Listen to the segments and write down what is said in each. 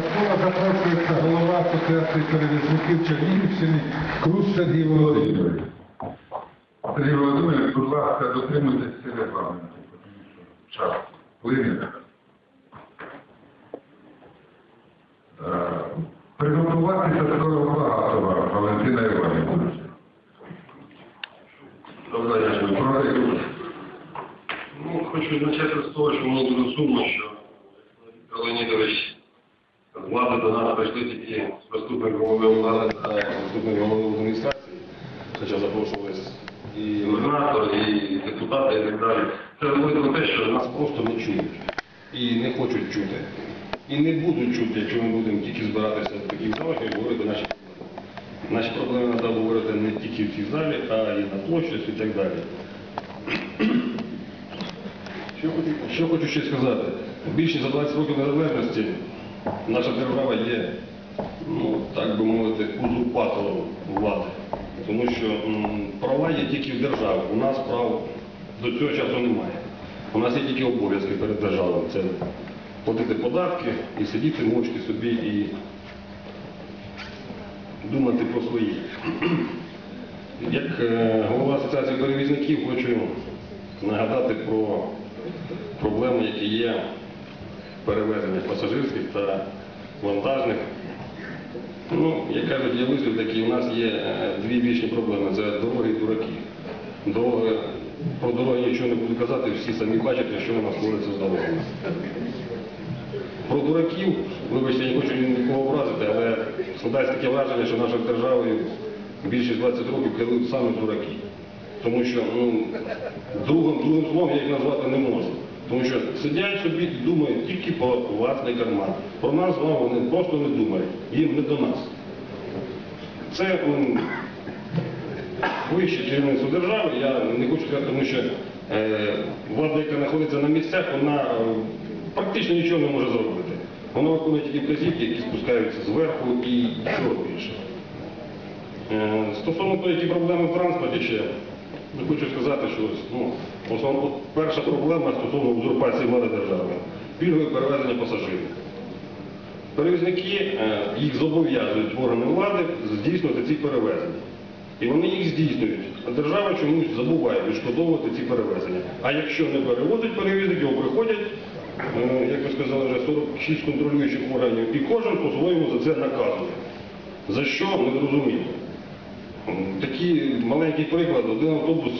запрошується голова Асоціації перевізників Чернігівщини Крус Сергій Володимирович. Сергій Володимирович, будь ласка, дотримуйтесь регламенту, тому що час плине. Приготуватися скоро багато вам, Валентина Іванівна. Доброго дня. Ну, хочу почати з того, що мені дуже сумно, що Леонідович до нас прийшли тільки заступник голови влади заступник голови адміністрації, хоча запрошувались і губернатор, і депутати, і так далі. Це говорить про те, що нас просто не чують і не хочуть чути. І не будуть чути, якщо ми будемо тільки збиратися в таких залах і говорити наші проблеми. Наші проблеми треба говорити не тільки в цій залі, а і на площі і так далі. Що хочу, що хочу ще сказати? Більше за 20 років незалежності наша держава є, ну, так би мовити, узурпатором влади. Тому що права є тільки в державі. У нас прав до цього часу немає. У нас є тільки обов'язки перед державою. Це платити податки і сидіти мовчки собі і думати про свої. Як е, голова Асоціації перевізників хочу нагадати про проблеми, які є в перевезеннях пасажирських та вантажних. Ну, як кажуть, є вислів такий, у нас є е, дві вічні проблеми це дороги і дураки. Дороги, про дороги нічого не буду казати, всі самі бачите, що у нас твориться з дорогами. Про дураків, вибачте, я не хочу нікого образити, але складається таке враження, що нашою державою більше 20 років керують саме дураки. Тому що ну, другим, другим словом я їх назвати не можу. Тому що сидять собі і думають тільки про власний карман. Про нас з вами вони просто не думають. Їм не до нас. Це м, вище керівництво держави, я не хочу сказати, тому що е, влада, яка знаходиться на місцях, вона е, практично нічого не може зробити. Вона виконує тільки вказівки, які спускаються зверху і нічого більше. Е, Стосовно того, які проблеми в транспорті ще, я хочу сказати, що ну, основна, перша проблема стосовно узурпації влади держави пільгове перевезення пасажирів. Перевізники е, їх зобов'язують органи влади здійснювати ці перевезення. І вони їх здійснюють. А держава чомусь забуває відшкодовувати ці перевезення. А якщо не перевозить перевізник, його приходять, е, як ви сказали, вже 46 контролюючих органів, і кожен по-своєму за це наказує. За що не зрозуміло. М, Такий маленький приклад, один автобус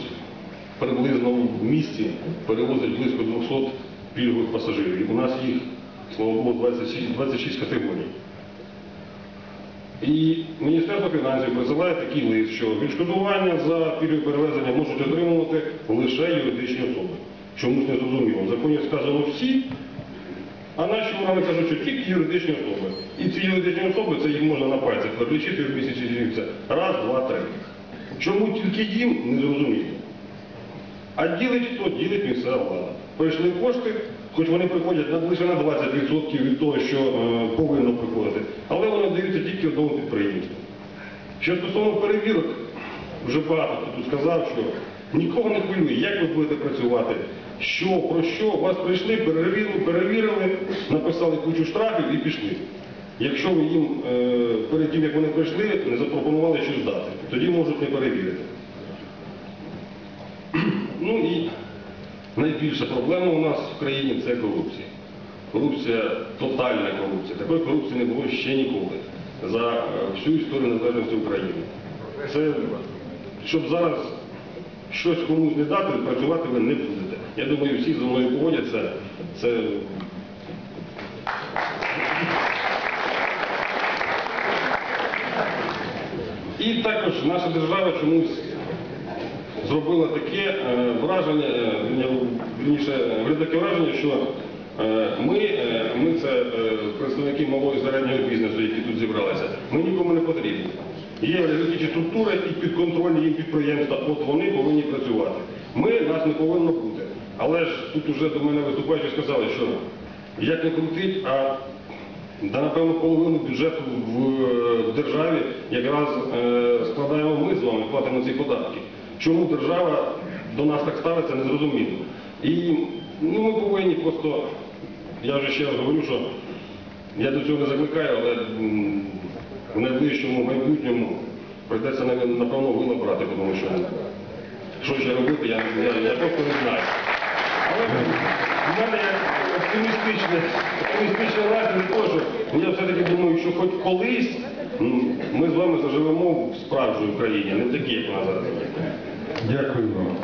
приблизно в місті перевозить близько 200 пільгових пасажирів. У нас їх, слава Богу, 26, 26 категорій. І Міністерство фінансів присилає такий лист, що відшкодування за пільгові перевезення можуть отримувати лише юридичні особи. Чомусь не зрозуміло. В законі сказано всі, а наші органи кажуть, що тільки юридичні особи. І ці юридичні особи, це їх можна на пальцях перелічити в місяці дивіться. Раз, два, три. Чому тільки їм, не зрозуміло. А ділить хто? Ділить місцева влада. Прийшли кошти, хоч вони приходять лише на 20% від того, що е, повинно приходити, але вони даються тільки одному підприємству. Що стосовно перевірок, вже багато хто тут сказав, що нікого не хвилює, як ви будете працювати, що, про що, вас прийшли, перевірили, перевірили, написали кучу штрафів і пішли. Якщо ви їм е, перед тим, як вони прийшли, не запропонували щось дати, тоді можуть не перевірити. Ну і найбільша проблема у нас в країні це корупція. Корупція, тотальна корупція. Такої корупції не було ще ніколи за е, всю історію незалежності України. Це, щоб зараз щось комусь не дати, працювати ви не будете. Я думаю, всі зі мною погодяться. Це І також наша держава чомусь зробила таке е, враження, е, вірніше, е, таке враження, що ми, ми це представники малого і середнього бізнесу, які тут зібралися, ми нікому не потрібні. Є логістичні структури і підконтрольні їм підприємства, от вони повинні працювати. Ми, нас не повинно бути. Але ж тут уже до мене виступаючи сказали, що як не крутить, а Да, напевно, половину бюджету в, державі якраз е, складаємо ми з вами, платимо ці податки. Чому держава до нас так ставиться, не зрозуміло. І ну, ми повинні просто, я вже ще раз говорю, що Я до цього не закликаю, але в найближчому майбутньому прийдеться напевно вила брати, тому що що ще робити, я, я, я просто не знаю. Але в мене є оптимістичне, оптимістичне того, що ну, я все-таки думаю, що хоч колись ми з вами заживемо в справжній Україні, не такі, як вона зараз. Дякую вам.